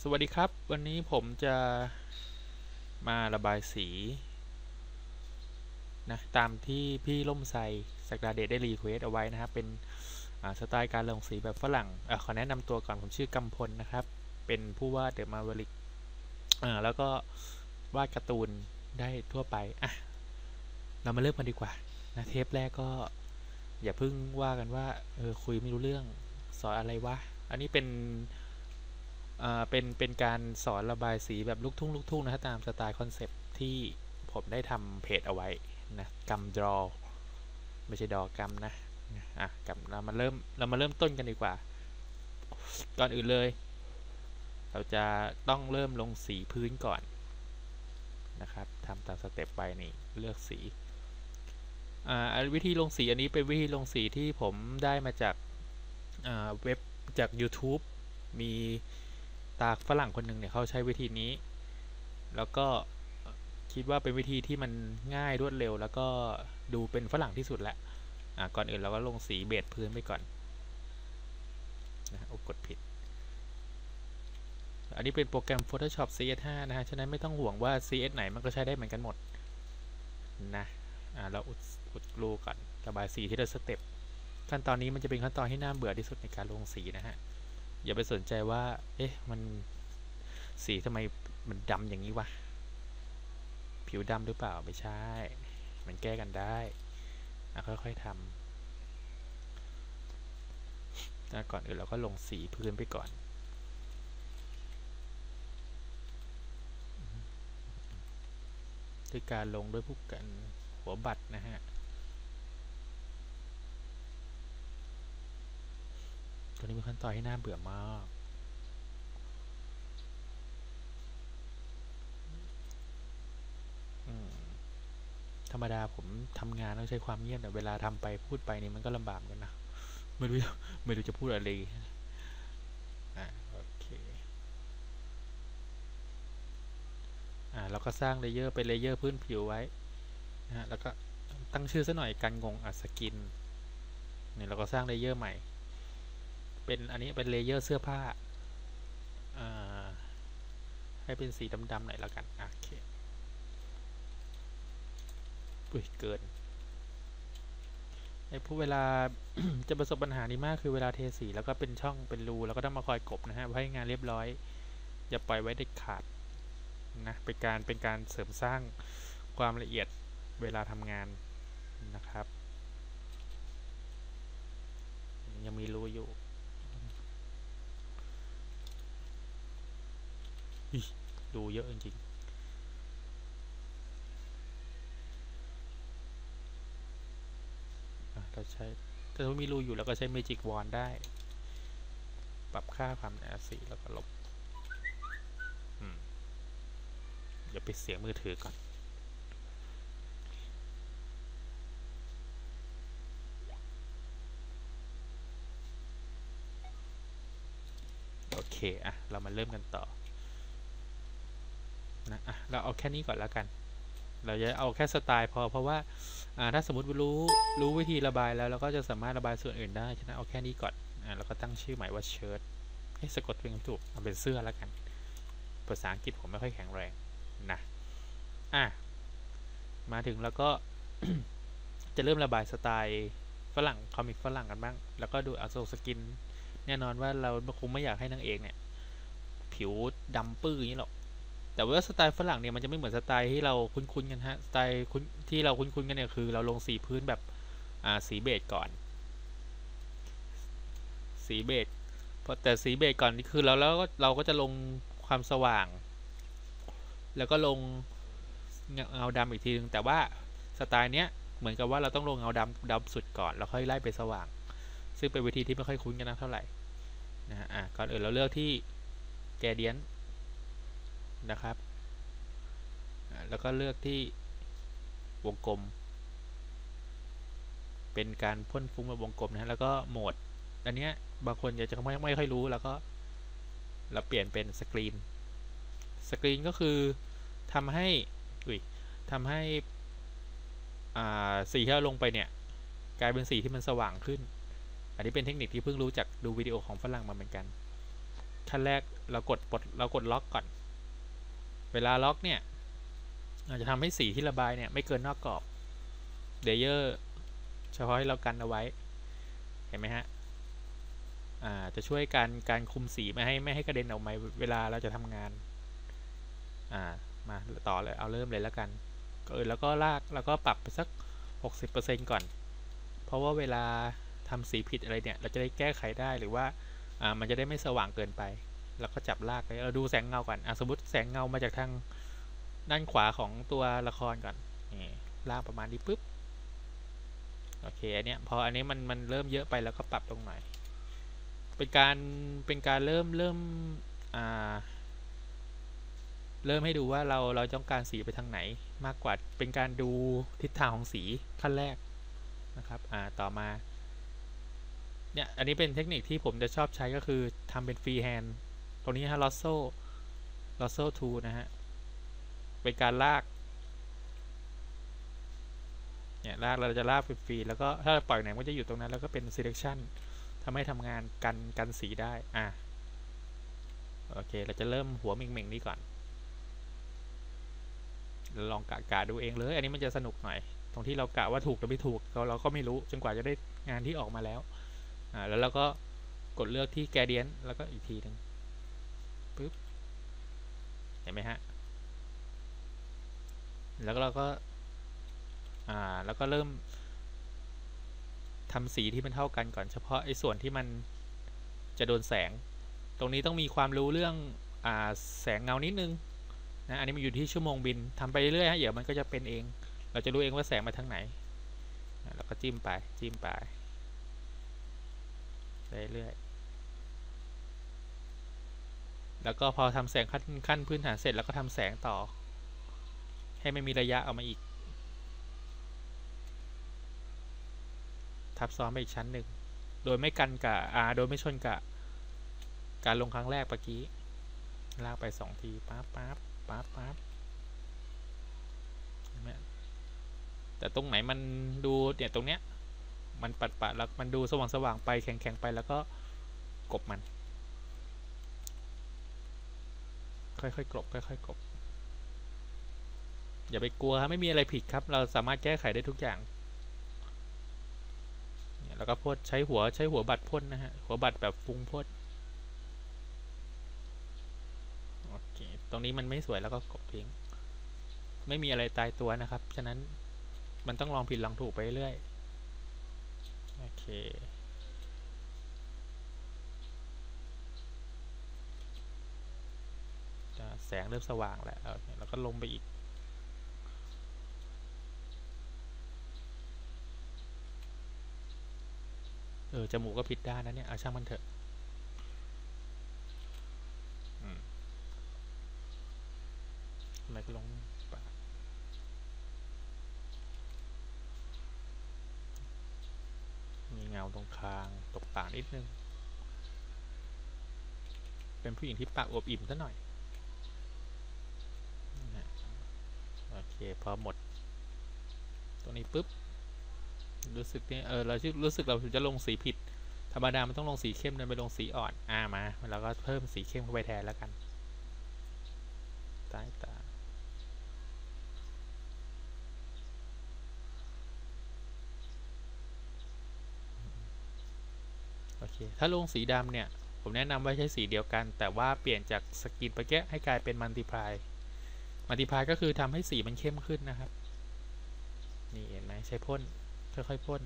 สวัสดีครับ วันนี้ผมจะมาระบายสีนะตามที่พี่ล่มไซสักดาเดชได้รีเควสเอาไว้นะครับ เป็นสไตล์การลงสีแบบฝรั่งอขอแนะนำตัวก่อนผมชื่อกำพลนะครับ เป็นผู้วาดเดอะมาเวลิกแล้วก็วาดการ์ตูนได้ทั่วไปอะเรามาเริ่มกันดีกว่านะเทปแรกก็อย่าเพิ่งว่ากันว่าเออคุยไม่รู้เรื่องสอนอะไรวะ อันนี้เป็น เป็นเป็นการสอนระบายสีแบบลูกทุ่งลูกทุ่งนะครับตามสไตล์คอนเซปที่ผมได้ทำเพจเอาไว้นะกำดรอไม่ใช่ดอกำนะอะกำเรามาเริ่มเรามาเริ่มต้นกันดีกว่า ก่อนอื่นเลย เราจะต้องเริ่มลงสีพื้นก่อนนะครับทำตามสเต็ปไปนี่เลือกสีอ่าวิธีลงสีอันนี้เป็นวิธีลงสีที่ผมได้มาจากเว็บจาก YouTube มี ตาฝรั่งคนหนึ่งเนี่ยเขาใช้วิธีนี้ แล้วก็คิดว่าเป็นวิธีที่มันง่ายรวดเร็ว แล้วก็ดูเป็นฝรั่งที่สุดแหละอะก่อนอื่นเราก็ลงสีเบสพื้นไปก่อนนะโอ้กดผิด อันนี้เป็นโปรแกรม Photoshop CS5 นะฮะ ฉะนั้นไม่ต้องห่วงว่า CS ไหนมันก็ใช้ได้เหมือนกันหมดนะอ่าเราอุดอุดรูก่อนระบายสีที่ละสเต็ปขั้นตอนนี้มันจะเป็นขั้นตอนที่น่าเบื่อที่สุดในการลงสีนะฮะ อย่าไปสนใจว่า เอ๊ะ มันสีทำไมมันดำอย่างนี้วะ ผิวดำหรือเปล่า ไม่ใช่ มันแก้กันได้ค่อยๆทำแต่ก่อนอื่นเราก็ลงสีพื้นไปก่อนด้วยการลงด้วยผู้กันหัวบัตรนะฮะ ตัวนี้เป็นขั้นตอนที่น่าเบื่อมาก ธรรมดาผมทำงานต้องใช้ความเงียบแต่เวลาทำไปพูดไปนี่มันก็ลำบากกันนะ ไม่รู้ไม่รู้จะพูดอะไรอะโอเคอ่าเราก็สร้างเลเยอร์เป็นเลเยอร์พื้นผิวไว้นะฮะแล้วก็ตั้งชื่อซะหน่อยกันงงอัดสกินเนี่ยเราก็สร้างเลเยอร์ใหม่ เป็นอันนี้เป็นเลเยอร์เสื้อผ้าอให้เป็นสีดำๆหน่อยแล้วกันโอเคอุ้ยเกินไอ้พวกเวลาจะประสบปัญหานี้มากคือเวลาเทสีแล้วก็เป็นช่องเป็นรูแล้วก็ต้องมาคอยกบนะฮะให้งานเรียบร้อย อย่าปล่อยไว้เด็ดขาดนะเป็นการเป็นการเสริมสร้างความละเอียดเวลาทำงานนะครับ ยังมีรูอยู่ รูเยอะจริงๆเราใช้ ถ้ามีรูอยู่แล้วก็ใช้ Magic Wand ได้ ปรับค่าความหนาสีแล้วก็ลบเดี๋ยวปิดเสียงมือถือก่อน โอเค อะ เรามาเริ่มกันต่อ นะะเราเอาแค่นี้ก่อนแล้วกัน เราจะเอาแค่สไตล์พอเพราะว่าถ้าสมมติรู้รู้วิธีระบายแล้วเราก็จะสามารถระบายส่วนอื่นได้ฉะนั้นเอาแค่นี้ก่อนอ่าเราก็ตั้งชื่อใหม่ว่าเชิ้ตให้สะกดเป็นถูกเอาเป็นเสื้อแล้วกัน ภาษาอังกฤษผมไม่ค่อยแข็งแรงนะอะมาถึงแล้วก็จะเริ่มระบายสไตล์ฝรั่งคอมิกฝรั่งกันบ้าง แล้วก็ดูอาโซสกิน แน่นอนว่าเราคงไม่อยากให้นางเอกเนี่ย ผิวดำปื้ออย่างนี้หรอก แต่ว่าสไตล์ฝรั่งเนี่ยมันจะไม่เหมือนสไตล์ที่เราคุ้นๆกันฮะ สไตล์ที่เราคุ้นๆกันเนี่ยคือเราลงสีพื้นแบบอ่าสีเบจก่อน สีเบจพอแต่สีเบจก่อนนี่คือเราแล้วเราก็จะลงความสว่าง แล้วก็ลงเงาดำอีกทีนึงแต่ว่าสไตล์เนี้ยเหมือนกับว่าเราต้องลงเงาดำดำสุดก่อนแล้วค่อยไล่ไปสว่าง ซึ่งเป็นวิธีที่ไม่ค่อยคุ้นกันนะเท่าไหร่นะฮะอะก่อนอื่นเราเลือกที่แกเดียน นะครับ แล้วก็เลือกที่วงกลม เป็นการพ่นฟุ้งแบบวงกลมนะแล้วก็โหมด อันเนี้ยบางคนจะจะไม่ไม่ค่อยรู้แล้วก็เราเปลี่ยนเป็นสกรีน สกรีนก็คือทำให้อุ้ยทำให้สีที่เราลงไปเนี่ย กลายเป็นสีที่มันสว่างขึ้น อันนี้เป็นเทคนิคที่เพิ่งรู้จากดูวิดีโอของฝรั่งมาเหมือนกันขั้นแรกเรากดปลดเรากดล็อกก่อน เวลาล็อกเนี่ยเราจจะทำให้สีที่ระบายเนี่ยไม่เกินนอกกรอบเลเยอร์เฉพาะให้เรากันเอาไว้ เห็นไหมฮะจะช่วยการการคุมสีไม่ให้ไม่ให้กระเด็นออกมาเวลาเราจะทำงานามาต่อเลยเอาเริ่มเลยแล้วกันก็เออแล้วก็ลากแล้วก็ปรับไปสัก 60%ก่อน เพราะว่าเวลาทำสีผิดอะไรเนี่ย เราจะได้แก้ไขได้หรือว่ามันจะได้ไม่สว่างเกินไป แล้วก็จับลากไปเราดูแสงเงาก่อนอะสมมติแสงเงามาจากทางด้านขวาของตัวละครก่อนนี่ลากประมาณนี้ปุ๊บโอเคอันเนี้ยพออันนี้มันมันเริ่มเยอะไปแล้วก็ปรับตรงไหนเป็นการเป็นการเริ่มเริ่มอ่าเริ่มให้ดูว่าเราเราต้องการสีไปทางไหน มากกว่าเป็นการดูทิศทางของสีขั้นแรกนะครับอ่าต่อมาเนี่ยอันนี้เป็นเทคนิคที่ผมจะชอบใช้ก็คือทำเป็นฟรีแฮนด์ ตรงนี้ฮะลอสโซ่ลอสโซ่ทูนะฮะ เป็นการลาก เนี่ยลากเราจะลากฟรีๆแล้วก็ถ้าเราปล่อยไหนมันจะอยู่ตรงนั้น แล้วก็เป็น selection ทำให้ทำงานกันกันสีได้ อะ โอเค เราจะเริ่มหัวเม่งๆนี้ก่อน ลองกะกะดูเองเลย อันนี้มันจะสนุกหน่อย ตรงที่เรากะว่าถูกหรือไม่ถูก เราเราก็ไม่รู้ จนกว่าจะได้งานที่ออกมาแล้ว อ่า แล้วเราก็กดเลือกที่แกเดียนแล้วก็อีกทีหนึ่ง เห็นไหมฮะ แล้วเราก็อ่าแล้วก็เริ่มทำสีที่มันเท่ากันก่อนเฉพาะไอ้ส่วนที่มันจะโดนแสง ตรงนี้ต้องมีความรู้เรื่องอ่าแสงเงานิดนึงนะอันนี้มันอยู่ที่ชั่วโมงบินทำไปเรื่อยๆฮะเดี๋ยวมันก็จะเป็นเอง เราจะรู้เองว่าแสงมาทางไหนแล้วก็จิ้มไปจิ้มไปเรื่อยๆ แล้วก็พอทำแสงขั้นขั้นพื้นฐานเสร็จแล้วก็ทำแสงต่อ ให้ไม่มีระยะออกมาอีก ทับซ้อนไปอีกชั้นหนึ่ง โดยไม่กันกับอ่าโดยไม่ชนกับการลงครั้งแรกเมื่อกี้ ลากไปสองทีปั๊บปั๊บปั๊บปั๊บแต่ตรงไหนมันดูเนี่ยตรงเนี้ย มันปัดปัดแล้วมันดูสว่างสว่างไปแข็งแข็งไปแล้วก็กบมัน ค่อยๆกลบค่อยๆกลบอย่าไปกลัวครับไม่มีอะไรผิดครับ เราสามารถแก้ไขได้ทุกอย่างแล้วก็พ่นใช้หัวใช้หัวบัตรพ่นนะฮะ หัวบัตรแบบฟุ้งพ่นโอเค ตรงนี้มันไม่สวยแล้วก็กดทิ้ง ไม่มีอะไรตายตัวนะครับ ฉะนั้นมันต้องลองผิดลองถูกไปเรื่อย โอเค แสงเริ่มสว่างแล้วแล้วก็ลงไปอีก เออจมูกก็ผิดด้านนะเนี่ยเอาช่างมันเถอะทำไมก็ลงปากมีเงาตรงคางตกปากนิดนึง เป็นผู้หญิงที่ปากอวบอิ่มซะหน่อย โอเคพอหมด ตรงนี้ปุ๊บ รู้สึกเนี่ยเออเรารู้สึกเราจะลงสีผิด ธรรมดา มันต้องลงสีเข้มเดินไปลงสีอ่อนอ่ามาแล้วก็เพิ่มสีเข้มเข้าไปแทนแล้วกันใต้ตาโอเค ถ้าลงสีดำเนี่ย ผมแนะนำว่าใช้สีเดียวกัน แต่ว่าเปลี่ยนจากสกินไปแก้ให้กลายเป็นมัลติพลาย มัลติพายก็คือทำให้สีมันเข้มขึ้นนะครับ นี่เห็นไหมใช้พ่นค่อยๆพ่น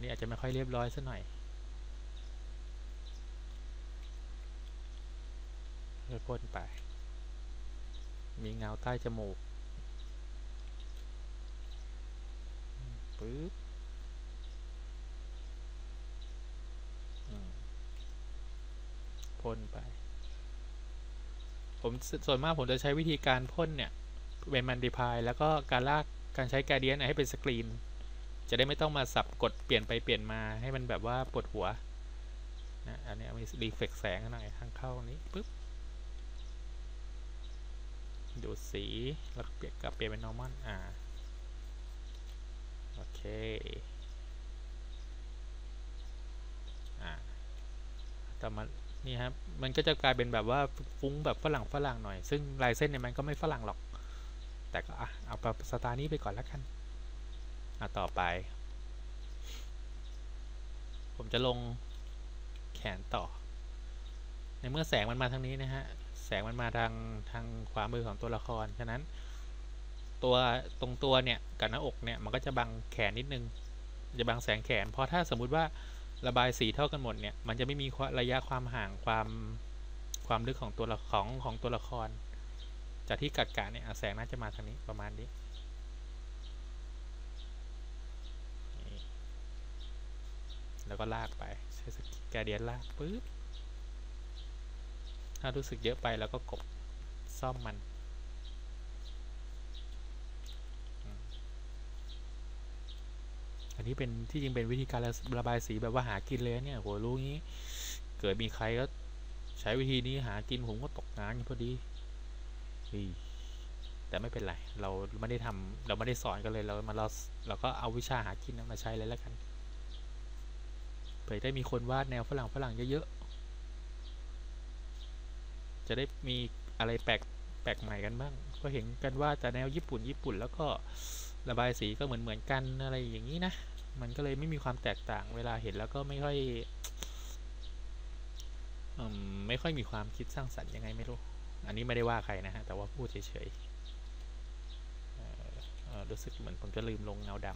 นี่อาจจะไม่ค่อยเรียบร้อยสัหน่อยค่อยพ่นไป มีเงาใต้จมูก พ่นไป ผมส่วนมากผมจะใช้วิธีการพ่นเนี่ยเป็นมันดิพายแล้วก็การลากการใช้การเดียนให้เป็นสกรีน จะได้ไม่ต้องมาสับกดเปลี่ยนไปเปลี่ยนมาให้มันแบบว่าปวดหัวนะอันนี้มีรีเฟกแสงหน่อยทางเข้านี้ปุ๊บดูสีแล้วเปลี่ยนกลับเปลี่ยนเป็น normal อ่าโอเคอ่าต่อมา นี่ครับมันก็จะกลายเป็นแบบว่าฟุ้งแบบฝรั่งฝรั่งหน่อย ซึ่งลายเส้นเนี่ยมันก็ไม่ฝรั่งหรอก แต่ก็อะเอาแบบสไตล์นี้ไปก่อนแล้วกันอะต่อไป ผมจะลงแขนต่อ ในเมื่อแสงมันมาทางนี้นะฮะแสงมันมาทางทางขวามือของตัวละครฉะนั้น ตัวตรงตัวเนี่ยกับหน้าอกเนี่ยมันก็จะบังแขนนิดนึง จะบังแสงแขนเพราะถ้าสมมุติว่า ระบายสีเท่ากันหมดเนี่ย มันจะไม่มีระยะความห่างความความลึกของตัวละของของตัวละคร จากที่กัดกะเนี่ยแสงน่าจะมาทางนี้ประมาณนี้แล้วก็ลากไปใช้สแกเดียนลากปึ๊บถ้ารู้สึกเยอะไปแล้วก็กบซ่อมมัน อันนี้เป็นที่จริงเป็นวิธีการระบายสีแบบว่าหากินเลยเนี่ยโหรู้งี้ เกิดมีใครก็ใช้วิธีนี้หากินผมก็ตกงานพอดีแต่ไม่เป็นไร เราไม่ได้ทำเราไม่ได้สอนกันเลย เรามาเราเราก็เอาวิชาหากินมาใช้เลยแล้วกัน เผื่อได้มีคนวาดแนวฝรั่งฝรั่งเยอะๆ จะได้มีอะไรแปลกแปลกใหม่กันบ้าง ก็เห็นกันว่าแต่แนวญี่ปุ่นญี่ปุ่นแล้วก็ ระบายสีก็เหมือนเหมือนกันอะไรอย่างนี้นะ มันก็เลยไม่มีความแตกต่างเวลาเห็นแล้วก็ไม่ค่อยไม่ค่อยมีความคิดสร้างสรรค์ยังไงไม่รู้ อันนี้ไม่ได้ว่าใครนะฮะ แต่ว่าพูดเฉยๆรู้สึกเหมือนผมจะลืมลงเงาด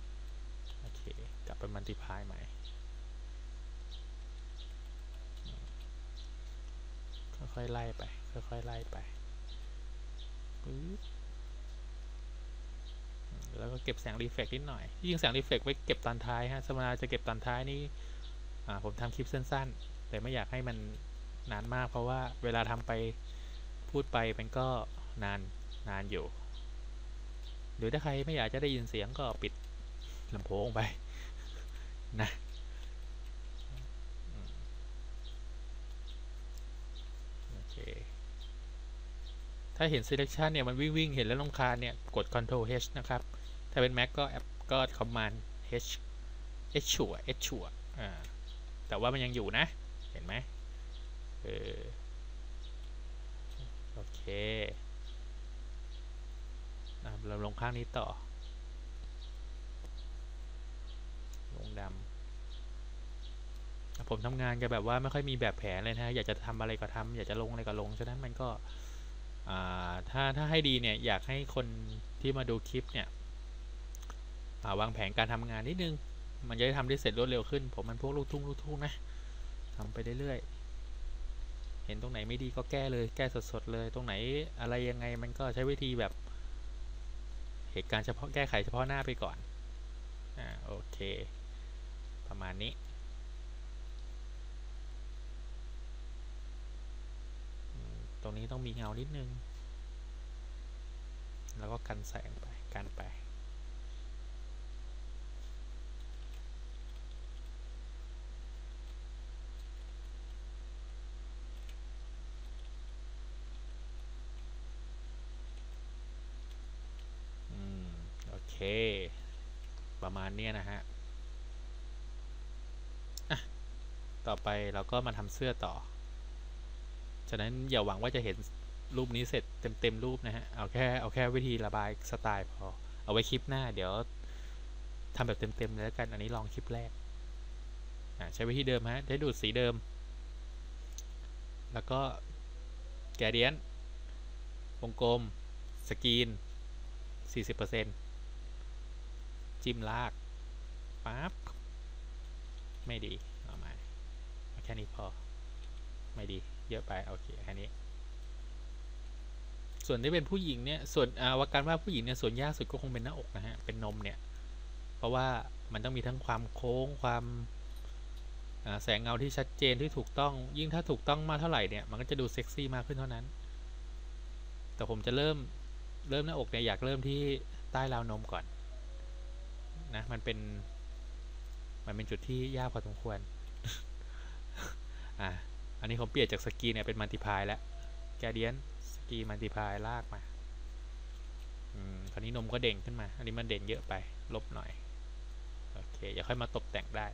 ำโอเค กลับไปมันติพายใหม่ ค่อยๆไล่ไป ค่อยๆไล่ไปปึ๊บ แล้วก็เก็บแสงรีเฟกนิดหน่อย ยิ่งแสงรีเฟกไว้เก็บตอนท้ายฮะสมนาจะเก็บตอนท้ายนี่ผมทำคลิปสั้น ๆ แต่ไม่อยากให้มันนานมาก เพราะว่าเวลาทำไปพูดไปมันก็นานนานอยู่ หรือถ้าใครไม่อยากจะได้ยินเสียงก็ปิดลำโพงไปนะโอเคถ้าเห็น selection เนี่ย มันวิ่งวิ่งเห็นแล้วลงคาเนี่ย กด control H นะครับาเป็น Mac ก็แอปก็ Command H H ชัว H ชัวอ่าแต่ว่ามันยังอยู่นะ เห็นไหมเออโอเคเราลงข้างนี้ต่อ ลงดำผมทำงานกันแบบว่าไม่ค่อยมีแบบแผนเลยนะ อยากจะทำอะไรก็ทำอยากจะลงอะไรก็ลง ฉะนั้นมันก็ถ้าถ้าให้ดีเนี่ย อยากให้คนที่มาดูคลิปเนี่ย วางแผนการทำงานนิดนึง มันจะได้ทำได้เสร็จรวดเร็วขึ้น ผมมันพวกลูกทุ่งลูกทุ่งนะทำไปเรื่อยๆ เห็นตรงไหนไม่ดีก็แก้เลย แก้สดๆเลย ตรงไหนอะไรยังไงมันก็ใช้วิธีแบบ เหตุการณ์เฉพาะแก้ไขเฉพาะหน้าไปก่อน อ่าโอเค ประมาณนี้ตรงนี้ต้องมีเงานิดนึง แล้วก็กันแสงไป กันไป อืม โอเค ประมาณนี้นะฮะต่อไปเราก็มาทำเสื้อต่อ ฉะนั้นอย่าหวังว่าจะเห็นรูปนี้เสร็จเต็มๆรูปนะฮะ เอาแค่เอาแค่วิธีระบายสไตล์พอ เอาไว้คลิปหน้า เดี๋ยวทำแบบเต็มๆเลยแล้วกัน อันนี้ลองคลิปแรก ใช้วิธีเดิมฮะ ได้ดูดสีเดิม แล้วก็แกเดียนวงกลม สกรีน 40% จิ้มลากปั๊บไม่ดีค่นี้พอ ไม่ดี เยอะไป โอเค แค่นี้ ส่วนที่เป็นผู้หญิงเนี่ย ส่วนอาว่าการว่าผู้หญิงเนี่ย ส่วนยากสุดก็คงเป็นหน้าอกนะฮะ เป็นนมเนี่ย เพราะว่ามันต้องมีทั้งความโค้ง ความแสงเงาที่ชัดเจนที่ถูกต้อง ยิ่งถ้าถูกต้องมากเท่าไหร่เนี่ย มันก็จะดูเซ็กซี่มากขึ้นเท่านั้น แต่ผมจะเริ่ม เริ่มหน้าอกเนี่ย อยากเริ่มที่ใต้ราวนมก่อน นะ มันเป็น มันเป็นจุดที่ยากพอสมควร อะอันนี้ผมเปลี่ยนจากสกีเนี่ยเป็นมัลติพายแล้ว แกเดียนสกีมัลติพายลากมา อืม คราวนี้นมก็เด่งขึ้นมา อันนี้มันเด่นเยอะไป ลบหน่อย โอเคอย่าค่อยมาตกแต่งได้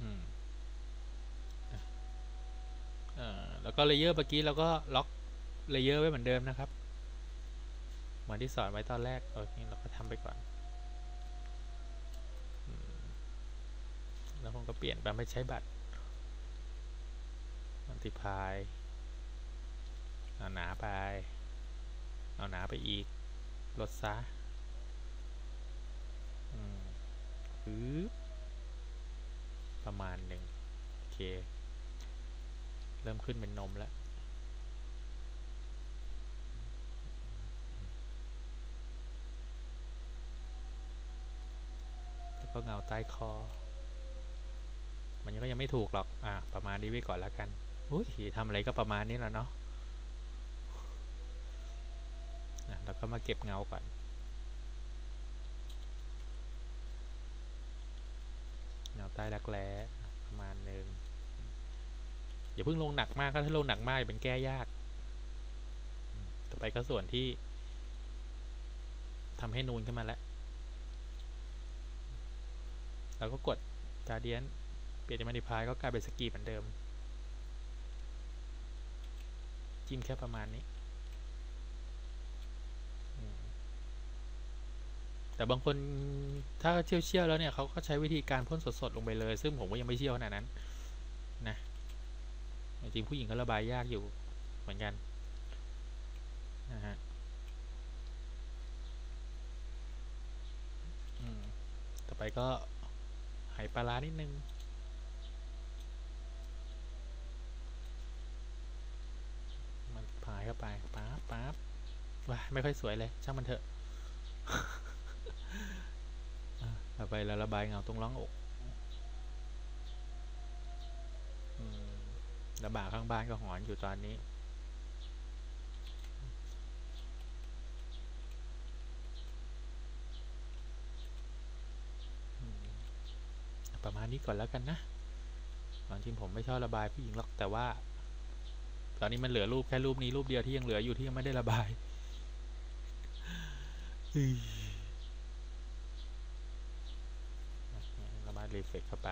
อืมอ่าแล้วก็เลเยอร์เมื่อกี้เราก็ล็อกเลเยอร์ไว้เหมือนเดิมนะครับ เหมือนที่สอนไว้ตอนแรกโอเคเราก็ทำไปก่อนอืม แล้วผมก็เปลี่ยนไปไม่ใช้บัตรมัลติพายเอาหนาไป เอาหนาไปอีก ลดซะอืมปึ๊บประมาณหนึ่งโอเค เริ่มขึ้นเป็นนมแล้วแล้วก็เงาใต้คอ มันก็ยังไม่ถูกหรอก อะประมาณนี้ไว้ก่อนแล้วกัน อุ้ยทำอะไรก็ประมาณนี้แหละเนาะนะแล้วก็มาเก็บเงาก่อนเงาใต้รักแร้ประมาณหนึ่งอย่าเพิ่งลงหนักมากก็ถ้าลงหนักมากเป็นแก้ยาก ต่อไปก็ส่วนที่ทำให้นูนขึ้นมาแล้วเราก็กดจาเดียน ลี่ยนมาดิพายก็กลายเป็นสกีเหมือนเดิม จิ้มแค่ประมาณนี้ แต่บางคนถ้าเชี่ยวเชี่ยวแล้วเนี่ยเขาก็ใช้วิธีการพ่นสดๆลงไปเลย ซึ่งผมก็ยังไม่เชี่ยวขนาดนั้นนะจริงผู้หญิงก็ระบายยากอยู่เหมือนกันนะฮะต่อไปก็ไหปลาร้านิดนึง มันพายเข้า ไปป๊าบป๊าบว้าไม่ค่อยสวยเลย ช่างมันเถอะต่อไปเราระบายเงาตรงร่องอกระบาข้างบ้านก็หอนอยู่ตอนนี้ประมาณนี้ก่อนแล้วกันนะตอนจริงผมไม่ชอบระบายผู้หญิงหรอกแต่ว่า ตอนนี้มันเหลือรูปแค่รูปนี้รูปเดียวที่ยังเหลืออยู่ที่ยังไม่ได้ระบายระบายรีเฟกเข้าไป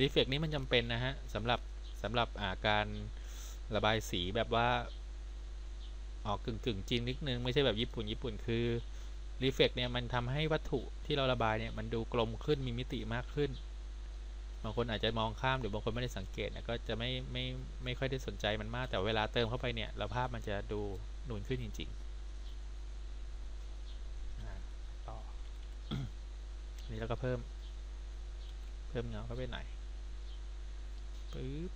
รีเฟกนี้มันจำเป็นนะฮะสำหรับสำหรับาการระบายสีแบบว่า ออกกึ่งกึ่งจีนนิดนึง ไม่ใช่แบบญี่ปุ่นญี่ปุ่นคือรีเฟกเนี่ยมันทำให้วัตถุที่เราระบายเนี่ยมันดูกลมขึ้นมีมิติมากขึ้น บางคนอาจจะมองข้ามหรือบางคนไม่ได้สังเกตนะก็จะไม่ไม่ไม่ค่อยได้สนใจมันมาก แต่เวลาเติมเข้าไปเนี่ยเราภาพมันจะดูนูนขึ้นจริงๆต่อนี่แล้วก็เพิ่ม เพิ่มเงาเข้าไปหน่อยปึ๊บ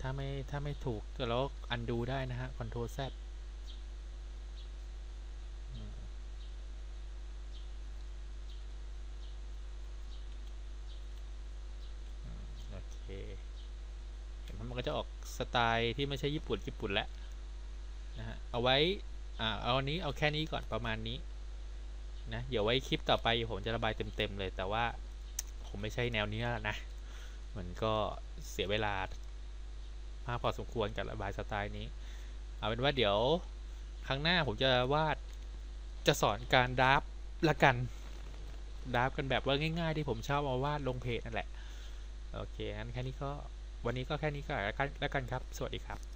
ถ้าไม่ถ้าไม่ถูกเราอันดูได้นะฮะ Ctrl Z โอเคเห็น มันก็จะออกสไตล์ที่ไม่ใช่ญี่ปุ่นญี่ปุ่นแล้วนะฮะเอาไว้อ่าเอาอันนี้เอาแค่นี้ก่อนประมาณนี้นะเดี๋ยวไว้คลิปต่อไปผมจะระบายเต็มๆเลย แต่ว่าผมไม่ใช่แนวนี้แล้วนะมันก็เสียเวลามากพอสมควรกับระบายสไตล์นี้ เอาเป็นว่าเดี๋ยวครั้งหน้าผมจะวาดจะสอนการดับละกันดับกันแบบว่าง่าย ๆ ที่ผมชอบมาวาดลงเพจนั่นแหละ โอเคงั้นแค่นี้ก็ วันนี้ก็แค่นี้ก็แล้วกันครับ สวัสดีครับ